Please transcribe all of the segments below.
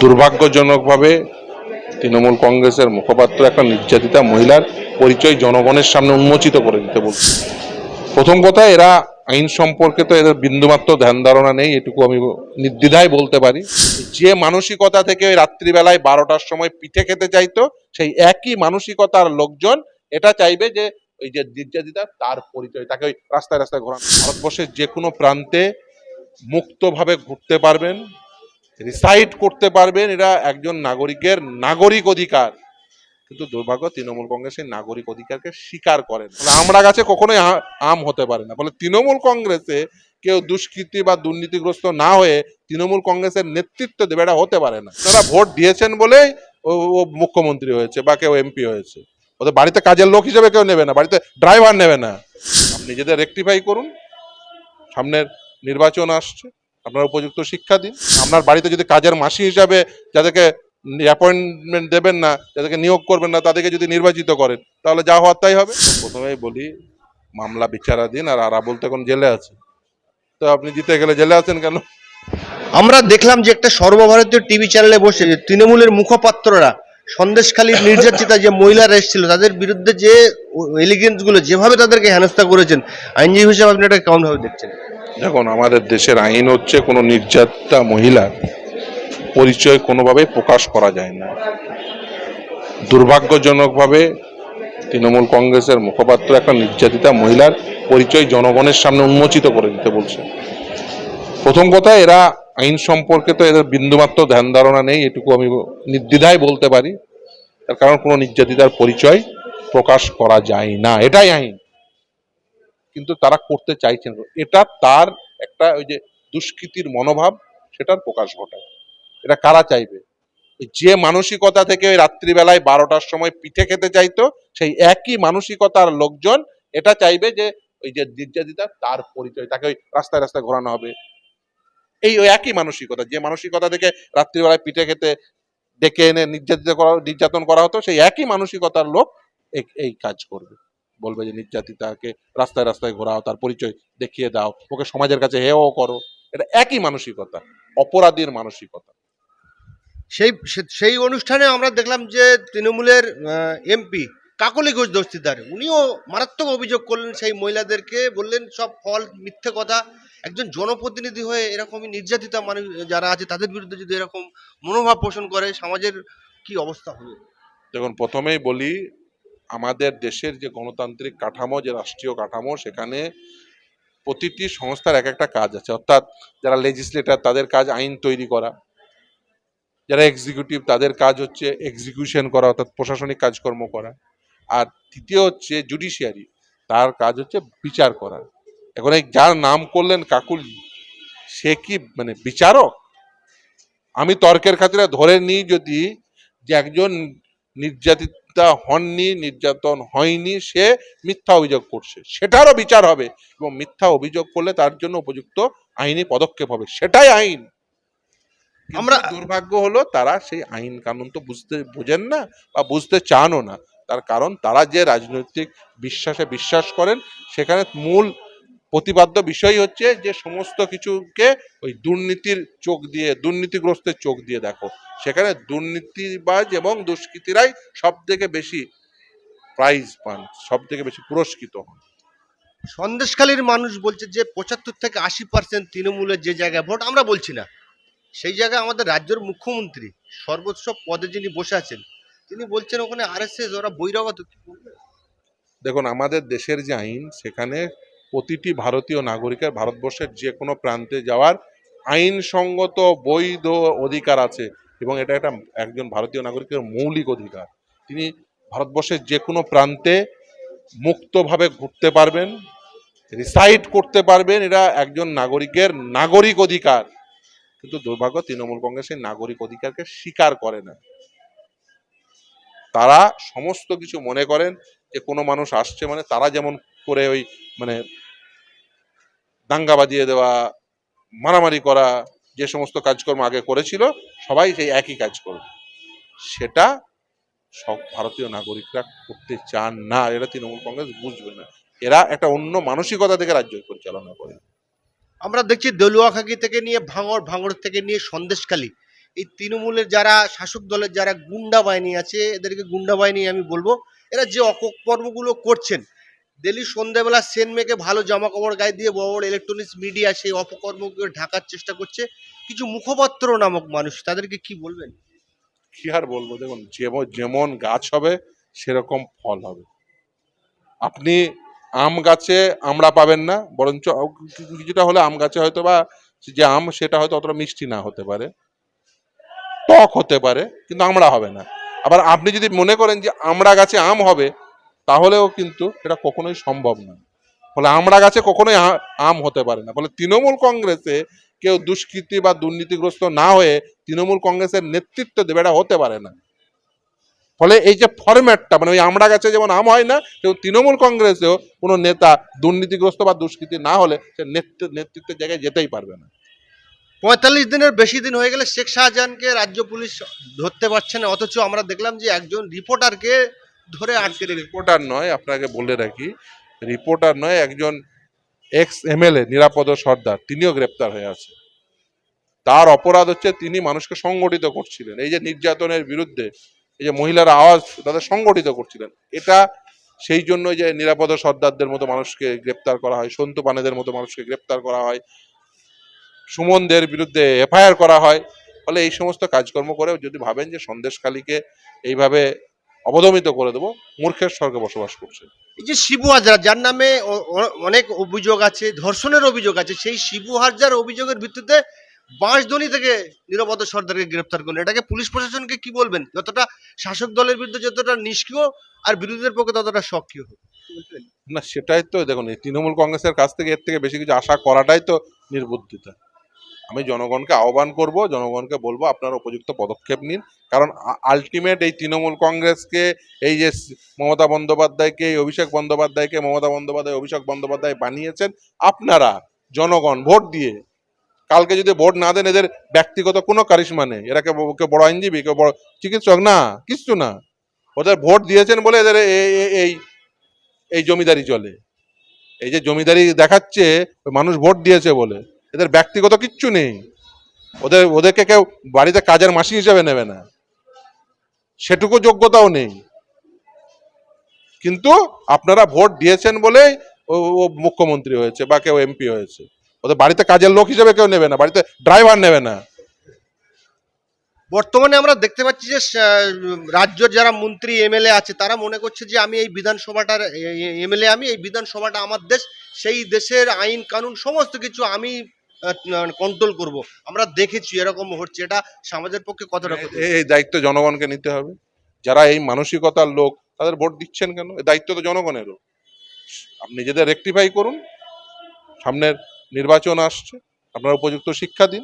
দুর্ভাগ্যজনকভাবে তৃণমূল কংগ্রেসের মুখপাত্র একটা নির্যাতিতা মহিলার পরিচয় জনগণের সামনে উন্মোচিত করে দিতে বলছে। প্রথম কথা, এরা আইন সম্পর্কে তো এদের বিন্দুমাত্র ধ্যান ধারণা নেই, এটুকু আমি নির্দ্বিধায় বলতে পারি। যে মানসিকতা থেকে ওই রাত্রিবেলায় বারোটার সময় পিঠে খেতে চাইতো, সেই একই মানসিকতার লোকজন এটা চাইবে যে ওই যে নির্যাতিতা, তার পরিচয়, তাকে ওই রাস্তায় রাস্তায় ঘোরানো। ভারতবর্ষের যে কোনো প্রান্তে মুক্তভাবে ঘুরতে পারবেন রিসাইড করতে পারবেন, এরা একজন নাগরিকের নাগরিক অধিকার। কিন্তু দুর্ভাগ্য, তৃণমূল কংগ্রেস এই নাগরিক অধিকারকে স্বীকার করেন আমরা গাছে কখনোই আম হতে পারে না। ফলে তৃণমূল কংগ্রেসে কেউ দুষ্কৃতি বা দুর্নীতিগ্রস্ত না হয়ে তৃণমূল কংগ্রেসের নেতৃত্ব দেবে, এটা হতে পারে না। তারা ভোট দিয়েছেন বলেই ও মুখ্যমন্ত্রী হয়েছে বা কেউ এমপি হয়েছে। ওদের বাড়িতে কাজের লোক হিসেবে কেউ নেবে না, বাড়িতে ড্রাইভার নেবে না। নিজেদের রেকটিফাই করুন। সামনের নির্বাচন আসছে। আপনার উপযুক্ত শিক্ষা দিন। আপনার বাড়িতে যদি কাজের মাসি হিসাবে যাদেরকে অ্যাপয়েন্টমেন্ট দেবেন না, যাদেরকে নিয়োগ করবেন না, তাদেরকে যদি নির্বাচিত করেন, তাহলে যা হওয়ার তাই হবে? প্রথমেই বলি, মামলা বিচারাধীন আর আরাবুল বলতে এখন জেলে আছে। তো আপনি জিতে গেলে জেলে আছেন কেন? আমরা দেখলাম যে একটা সর্বভারতীয় টিভি চ্যানেলে বসে যে তৃণমূলের মুখপাত্ররা সন্দেশখালীর নির্যাতিতা যে মহিলারা এসেছিল, তাদের বিরুদ্ধে যে এলিগেন্সগুলো, যেভাবে তাদেরকে হেনস্থা করেছেন, আইনজীবী হিসেবে আপনি এটা কেমনভাবে দেখছেন? দেখুন, আমাদের দেশের আইন হচ্ছে কোনো নির্যাতিতা মহিলার পরিচয় কোনোভাবেই প্রকাশ করা যায় না। দুর্ভাগ্যজনকভাবে তৃণমূল কংগ্রেসের মুখপাত্র একটা নির্যাতিতা মহিলার পরিচয় জনগণের সামনে উন্মোচিত করে দিতে বলছে। প্রথম কথা, এরা আইন সম্পর্কে তো এদের বিন্দুমাত্র ধ্যান ধারণা নেই, এটুকু আমি নির্দ্বিধায় বলতে পারি। তার কারণ কোনো নির্যাতিতার পরিচয় প্রকাশ করা যায় না। এটাই আইন। কিন্তু তারা করতে চাইছেন। এটা তার একটা ওই যে দুষ্কৃতির মনোভাব, সেটার প্রকাশ ঘটায়। এটা কারা চাইবে? যে মানসিকতা থেকে ওই রাত্রিবেলায় বারোটার সময় পিঠে খেতে চাইতো, সেই একই মানসিকতার লোকজন এটা চাইবে যে ওই যে নির্যাতিতা তার পরিচয়, তাকে ওই রাস্তায় রাস্তায় ঘোরানো হবে। এই ওই একই মানসিকতা, যে মানসিকতা থেকে রাত্রিবেলায় পিঠে খেতে ডেকে এনে নির্যাতিত করা, নির্যাতন করা হতো, সেই একই মানসিকতার লোক এই কাজ করবে। বলবে যে নির্যাতিতাকে রাস্তায় রাস্তায় ঘোরাও তার পরিচয় দেখিয়ে দাও ওকে সমাজের কাছে হেও করো। এটা একই মানসিকতা অপরাধীর মানসিকতা। সেই সেই অনুষ্ঠানে আমরা দেখলাম যে তৃণমূলের এমপি কাকলি ঘোষ দস্তিদার উনিও মারাত্মক অভিযোগ করলেন সেই মহিলাদেরকে বললেন সব ফল মিথ্যে কথা। একজন জনপ্রতিনিধি হয়ে এরকমই নির্যাতিতা মানুষ যারা আছে তাদের বিরুদ্ধে যদি এরকম মনোভাব পোষণ করে সমাজের কি অবস্থা হবে? দেখুন প্রথমেই বলি আমাদের দেশের যে গণতান্ত্রিক কাঠামো, যে রাষ্ট্রীয় কাঠামো, সেখানে প্রতিটি সংস্থার এক একটা কাজ আছে। অর্থাৎ যারা লেজিসলেটর তাদের কাজ আইন তৈরি করা। যারা এক্সিকিউটিভ তাদের কাজ হচ্ছে এক্সিকিউশন করা, অর্থাৎ প্রশাসনিক কাজকর্ম করা। আর তৃতীয় হচ্ছে জুডিশিয়ারি তার কাজ হচ্ছে বিচার করা। এখন এই যার নাম করলেন কাকুলি, সে কি মানে বিচারক? আমি তর্কের খাতিরে ধরে নিই যদি যে একজন নির্যাতিতা হননি নির্যাতন হয়নি সে মিথ্যা অভিযোগ করছে। সেটারও বিচার হবে এবং মিথ্যা অভিযোগ করলে তার জন্য উপযুক্ত আইনি পদক্ষেপ হবে। সেটাই আইন। আমরা আমরা- দুর্ভাগ্য হলো তারা সেই আইন কানুন তো বুঝতে বোঝেন না বা বুঝতে চানও না। তার কারণ তারা যে রাজনৈতিক বিশ্বাসে বিশ্বাস করেন সেখানে মূল প্রতিপাদ্য বিষয় হচ্ছে যে সমস্ত কিছুকে ওই দুর্নীতির চোখ দিয়ে দুর্নীতিগ্রস্তের চোখ দিয়ে দেখো। সেখানে দুর্নীতিবাজ এবং দুষ্কৃতীরাই সব থেকে বেশি প্রাইজ পান সব থেকে বেশি পুরস্কৃত হন। সন্দেশখালীর মানুষ বলছে যে পঁচাত্তর থেকে আশি পার্সেন্ট তৃণমূলের যে জায়গায় ভোট আমরা বলছি না। সেই জায়গায় আমাদের রাজ্যের মুখ্যমন্ত্রী সর্বোচ্চ পদে যিনি বসে আছেন তিনি বলছেন ওখানে আরএসএস ওরা বৈরাগত কি বলবে? দেখুন আমাদের দেশের যে আইন সেখানে প্রতিটি ভারতীয় নাগরিকের ভারতবর্ষের যে কোনো প্রান্তে যাওয়ার আইনসঙ্গত বৈধ অধিকার আছে এবং এটা একটা একজন ভারতীয় নাগরিকের মৌলিক অধিকার। তিনি ভারতবর্ষের যে কোনো প্রান্তে মুক্তভাবে ঘুরতে পারবেন রিসাইড করতে পারবেন এটা একজন নাগরিকের নাগরিক অধিকার। কিন্তু দুর্ভাগ্য, তৃণমূল কংগ্রেস এই নাগরিক অধিকারকে স্বীকার করে না। তারা সমস্ত কিছু মনে করেন যে কোনো মানুষ আসছে মানে তারা যেমন করে ওই মানে দাঙ্গা বাজিয়ে দেওয়া, মারামারি করা, যে সমস্ত কাজকর্ম আগে করেছিল, সবাই সেই একই কাজ করবে। সেটা সব ভারতীয় নাগরিকরা করতে চান না, এরা তৃণমূল কংগ্রেস বুঝবে না। এরা একটা অন্য মানসিকতা থেকে রাজ্য পরিচালনা করে। আমরা দেখছি দলুয়াখাকি থেকে নিয়ে ভাঙড় ভাঙড় থেকে নিয়ে সন্দেশখালী। এই তৃণমূলের যারা শাসক দলের যারা গুন্ডা বাহিনী আছে, এদেরকে গুন্ডা বাহিনী আমি বলব, এরা যে অপকর্মগুলো করছেন ডেলি সন্ধ্যাবেলা সেন মেকে ভালো জামা কাপড় গায়ে দিয়ে বড় বড় ইলেকট্রনিক্স মিডিয়া সেই অপকর্মকে ঢাকার চেষ্টা করছে। কিছু মুখপাত্র নামক মানুষ, তাদেরকে কি বলবেন? কি আর বলব? দেখুন, যেমন যেমন গাছ হবে, সেরকম ফল হবে। আপনি আম গাছে আমরা পাবেন না, বরঞ্চ কিছু- কিছুটা হলে আম গাছে হয়তো বা যে আম, সেটা হয়তো অতটা মিষ্টি না হতে পারে। টক হতে পারে, কিন্তু আমরা হবে না। আবার আপনি যদি মনে করেন যে আমরা গাছে আম হবে তাহলেও কিন্তু এটা কখনোই সম্ভব না ফলে আমরা গাছে কখনোই আম হতে পারে না। ফলে তৃণমূল কংগ্রেসে কেউ দুষ্কৃতি বা দুর্নীতিগ্রস্ত না হয়ে তৃণমূল কংগ্রেসের নেতৃত্ব দেবে এটা হতে পারে না। ফলে এই যে ফরম্যাটটা মানে ওই আমরা গাছে যেমন আম হয় না, তেমন তৃণমূল কংগ্রেসেও কোনো নেতা দুর্নীতিগ্রস্ত বা দুষ্কৃতি না হলে সে নেতৃত্ব নেতৃত্বের জায়গায় যেতেই পারবে না। পঁয়তাল্লিশ দিনের বেশি দিন হয়ে গেলে শেখ শাহজাহানকে রাজ্য পুলিশ ধরতে পারছে না। অথচ আমরা দেখলাম যে একজন রিপোর্টারকে ধরে আটকে রিপোর্টার নয়, আপনাকে বলে রাখি, রিপোর্টার নয়, একজন এক্স এমএলএ নিরাপদ সর্দার, তিনিও গ্রেপ্তার হয়ে আছে। তার অপরাধ হচ্ছে তিনি মানুষকে সংগঠিত করছিলেন। এই যে নির্যাতনের বিরুদ্ধে এই যে মহিলার আওয়াজ, তাদের সংগঠিত করছিলেন। এটা সেই জন্য যে নিরাপদ সর্দারদের মতো মানুষকে গ্রেপ্তার করা হয়, সন্তু পানেদের মতো মানুষকে গ্রেপ্তার করা হয়, সুমনদের বিরুদ্ধে এফআইআর করা হয়, ফলে এই সমস্ত কাজকর্ম করে যদি ভাবেন যে সন্দেশখালীকে এইভাবে অবদমিত করে দেবো মূর্খের স্বর্গে বসবাস করছে। এই যে শিবু হাজরা যার নামে অনেক অভিযোগ আছে ধর্ষণের অভিযোগ আছে সেই শিবু হাজরার অভিযোগের ভিত্তিতে বাঁশদনি থেকে নিরাপদ সর্দারকে গ্রেপ্তার করলেন এটাকে পুলিশ প্রশাসনকে কি বলবেন? যতটা শাসক দলের বিরুদ্ধে যতটা নিষ্ক্রিয় আর বিরোধীদের পক্ষে ততটা সক্রিয় না সেটাই তো দেখুন এই তৃণমূল কংগ্রেসের কাছ থেকে এর থেকে বেশি কিছু আশা করাটাই তো নির্বুদ্ধিতা। আমি জনগণকে আহ্বান করব, জনগণকে বলব আপনারা উপযুক্ত পদক্ষেপ নিন। কারণ আলটিমেট এই তৃণমূল কংগ্রেসকে, এই যে মমতা বন্দ্যোপাধ্যায়কে, এই অভিষেক বন্দ্যোপাধ্যায়কে, মমতা বন্দ্যোপাধ্যায়, অভিষেক বন্দ্যোপাধ্যায় বানিয়েছেন, আপনারা জনগণ ভোট দিয়ে, কালকে যদি ভোট না দেন, এদের ব্যক্তিগত কোনো কারিশমা নেই। এরা কেউ বড় আইনজীবী, কেউ বড় চিকিৎসক, না কিছু না। ওদের ভোট দিয়েছেন বলে এদের এই এই জমিদারি চলে। এই যে জমিদারি দেখাচ্ছে, মানুষ ভোট দিয়েছে বলে। এদের ব্যক্তিগত কিচ্ছু নেই। ওদের, ওদেরকে কেউ বাড়িতে কাজের মাসি হিসেবে নেবে না। সেটুকু যোগ্যতাও নেই। কিন্তু আপনারা ভোট দিয়েছেন বলেই ও মুখ্যমন্ত্রী হয়েছে বা কেউ এমপি হয়েছে। ওদের বাড়িতে কাজের লোক হিসেবে কেউ নেবে না, বাড়িতে ড্রাইভার নেবে না। বর্তমানে আমরা দেখতে পাচ্ছি যে রাজ্যের যারা মন্ত্রী, এমএলএ আছে, তারা মনে করছে যে, আমি এই বিধানসভাটার এমএলএ, আমি এই বিধানসভাটা আমার দেশ, সেই দেশের আইন কানুন, সমস্ত কিছু আমি কন্ট্রোল করব। আমরা দেখেছি এরকম হচ্ছে, এটা সমাজের পক্ষে কতটা এই দায়িত্ব জনগণকে নিতে হবে। যারা এই মানসিকতার লোক, তাদের ভোট দিচ্ছেন কেন? এই দায়িত্ব তো জনগণেরও। আপনি নিজেদের রেকটিফাই করুন। সামনের নির্বাচন আসছে, আপনারা উপযুক্ত শিক্ষা দিন।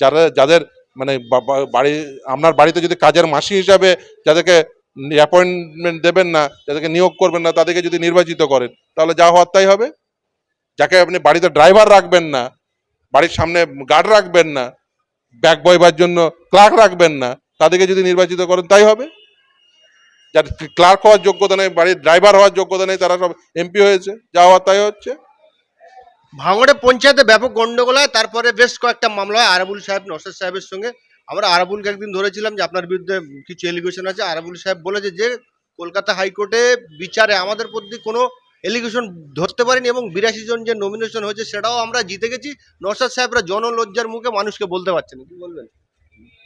যারা, যাদের মানে বাড়ি, আপনার বাড়িতে যদি কাজের মাসি হিসাবে যাদেরকে অ্যাপয়েন্টমেন্ট দেবেন না, যাদেরকে নিয়োগ করবেন না, তাদেরকে যদি নির্বাচিত করেন, তাহলে যা হওয়ার তাই হবে। যাকে আপনি বাড়িতে ড্রাইভার রাখবেন না বাড়ির সামনে গার্ড রাখবেন না ব্যাগ বইবার জন্য ক্লার্ক রাখবেন না, তাদেরকে যদি নির্বাচিত করেন তাই হবে? যার ক্লার্ক হওয়ার যোগ্যতা নেই, বাড়ির ড্রাইভার হওয়ার যোগ্যতা নেই, তারা সব এমপি হয়েছে, যা হওয়ার তাই হচ্ছে। ভাঙড়ে পঞ্চায়েতে ব্যাপক গন্ডগোল হয়, তারপরে বেশ কয়েকটা মামলা হয়, আরাবুল সাহেব নসাদ সাহেবের সঙ্গে। আমরা আরাবুলকে একদিন ধরেছিলাম যে আপনার বিরুদ্ধে কিছু এলিগেশন আছে। আরাবুল সাহেব বলেছে যে, কলকাতা হাইকোর্টে বিচারে আমাদের প্রতি কোনো এলিগেশন ধরতে পারেনি এবং বিরাশি জন যে নমিনেশন হয়েছে সেটাও আমরা জিতে গেছি। নসাদ সাহেবরা জনলজ্জার মুখে মানুষকে বলতে পারছেন। কি বলবেন?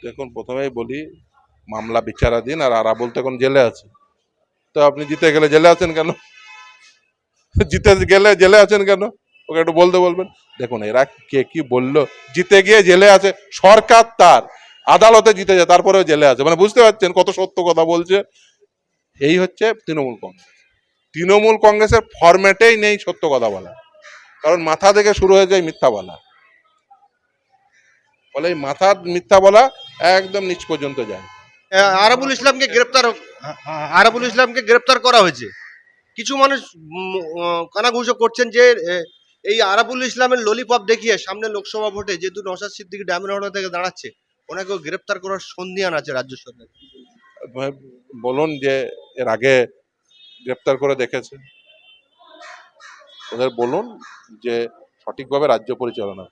দেখুন, প্রথমেই বলি, মামলা বিচারাধীন আর আরাবুল বলতে এখন জেলে আছে। তো আপনি জিতে গেলে জেলে আছেন কেন? জিতে গেলে জেলে আছেন কেন? ওকে একটু বলতে বলবেন। দেখুন, এরা কে কি বলল, জিতে গিয়ে জেলে আছে, সরকার তার। আদালতে জিতে যায় তারপরেও জেলে আছে। মানে বুঝতে পারছেন কত সত্য কথা বলছে? এই হচ্ছে তৃণমূল কংগ্রেস। তৃণমূল কংগ্রেসের ফরম্যাটেই নেই সত্য কথা বলা কারণ মাথা থেকে শুরু হয়ে যায় মিথ্যা বলা। ফলে এই মাথার মিথ্যা বলা একদম নিচ পর্যন্ত যায়। আরাবুল ইসলামকে গ্রেপ্তার আরাবুল ইসলামকে গ্রেপ্তার করা হয়েছে। কিছু মানুষ কানাঘুষো করছেন যে এই আরাবুল ইসলামের ললিপপ দেখিয়ে সামনে লোকসভা ভোটে যেহেতু নসাদ সিদ্দিকি ডায়মন্ড থেকে দাঁড়াচ্ছে ওনাকেও গ্রেপ্তার করার সন্ধিয়ান আছে রাজ্য সরকার। বলুন যে এর আগে গ্রেপ্তার করে দেখেছে। ওদের বলুন যে সঠিকভাবে রাজ্য পরিচালনা।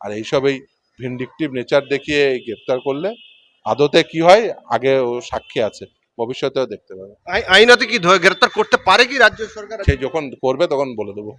আর এইসব এই ভিন্ডিকটিভ নেচার দেখিয়ে গ্রেপ্তার করলে আদতে কি হয়? আগে ও সাক্ষী আছে। ভবিষ্যতেও দেখতে পাবে। আই- আইনত কি গ্রেপ্তার করতে পারে কি রাজ্য সরকার? সে যখন করবে তখন বলে দেবো।